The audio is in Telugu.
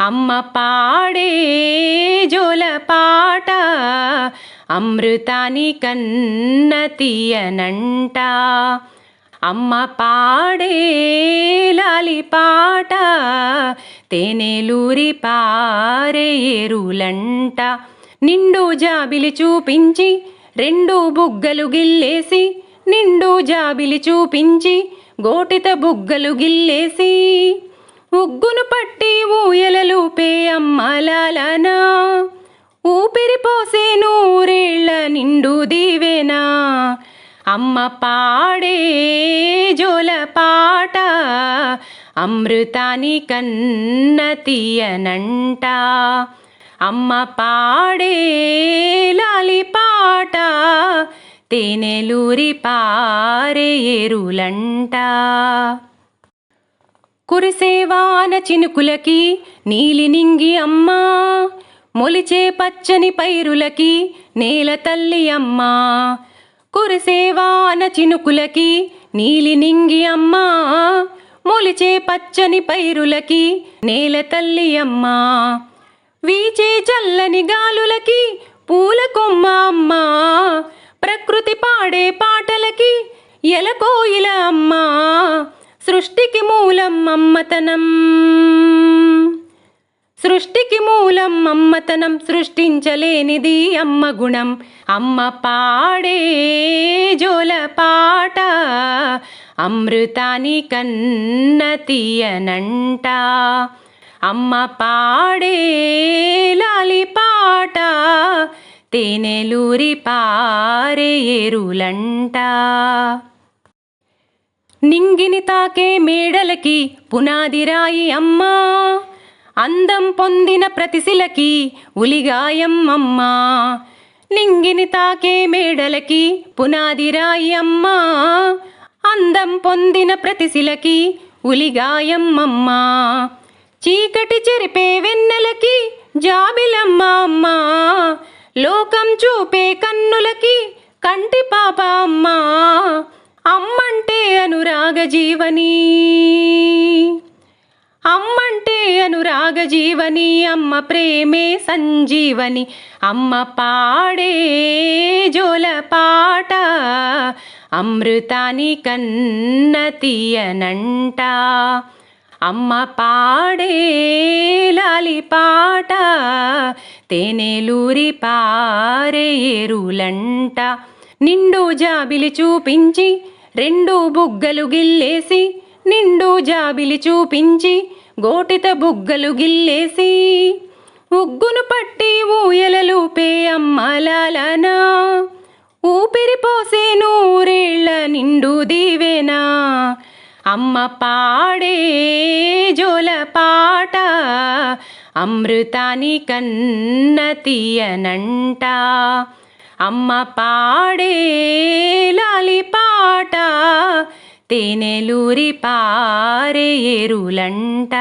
అమ్మ పాడే జోల పాట అమృతాని కన్న తీయనంట. అమ్మ పాడే లాలి పాట తేనెలూరి పారే ఎరులంట నిండు జాబిలి చూపించి రెండు బుగ్గలు గిల్లేసి నిండు జాబిలి చూపించి గోటిత బుగ్గలు గిల్లేసి. ఉగ్గును పట్టి ఊయలలుపే అమ్మలాలనా. ఊపిరి పోసే నూరేళ్ళ నిండు దీవెనా. అమ్మ పాడే జోల పాట అమృతాని కన్న తీయనంట అమ్మ పాడే లాలి పాట తేనెలూరి పారే ఎరులంట కురిసేవాన చినుకులకి నీలి నింగి అమ్మా మొలిచే పచ్చని పైరులకి నేల తల్లి అమ్మా. కురిసేవాన చినుకులకి నీలి నింగి అమ్మా మొలిచే పచ్చని పైరులకి నేల తల్లి అమ్మా. వీచే చల్లని గాలులకి పూల కొమ్మ అమ్మా ప్రకృతి పాడే పాటలకి ఎలకో సృష్టికి మూలం మమ్మతనం సృష్టికి మూలం అమ్మతనం సృష్టించలేనిది అమ్మ గుణం. అమ్మ పాడే జోల పాట అమృతాని కన్న తీయనంట. అమ్మ పాడే లాలి పాట తేనెలూరి పారే ఎరులంట నింగిని తాకే మేడలకి పునాదిరాయి అమ్మా. అందం పొందిన ప్రతిశిలకి ఉలిగాయం అమ్మా నింగిని తాకే మేడలకి పునాదిరాయి అమ్మా. అందం పొందిన ప్రతిశిలకి ఉలిగాయం చీకటి చెరిపే వెన్నెలకి జాబిలమ్మ అమ్మా. లోకం చూపే కన్నులకి కంటి పాప అమ్మా. అనురాగజీవని అమ్మంటే అనురాగ జీవని అమ్మ ప్రేమే సంజీవని అమ్మ పాడే జోల పాట అమృతాని కన్న తీయనంట. అమ్మ పాడే లాలి పాట తేనెలూరి పారే ఎరులంట నిండు జాబిలి చూపించి రెండు బుగ్గలు గిల్లేసి నిండు జాబిలి చూపించి గోటిత బుగ్గలు గిల్లేసి. ఉగ్గును పట్టి ఊయలలుపే అమ్మలాలనా ఊపిరి పోసే నూరేళ్ళ నిండు దీవెనా. అమ్మ పాడే జోల పాట అమృతాని కన్న తీయనంట. అమ్మ పాడే లాలి పాట తేనెలూరి పారే ఎరులంట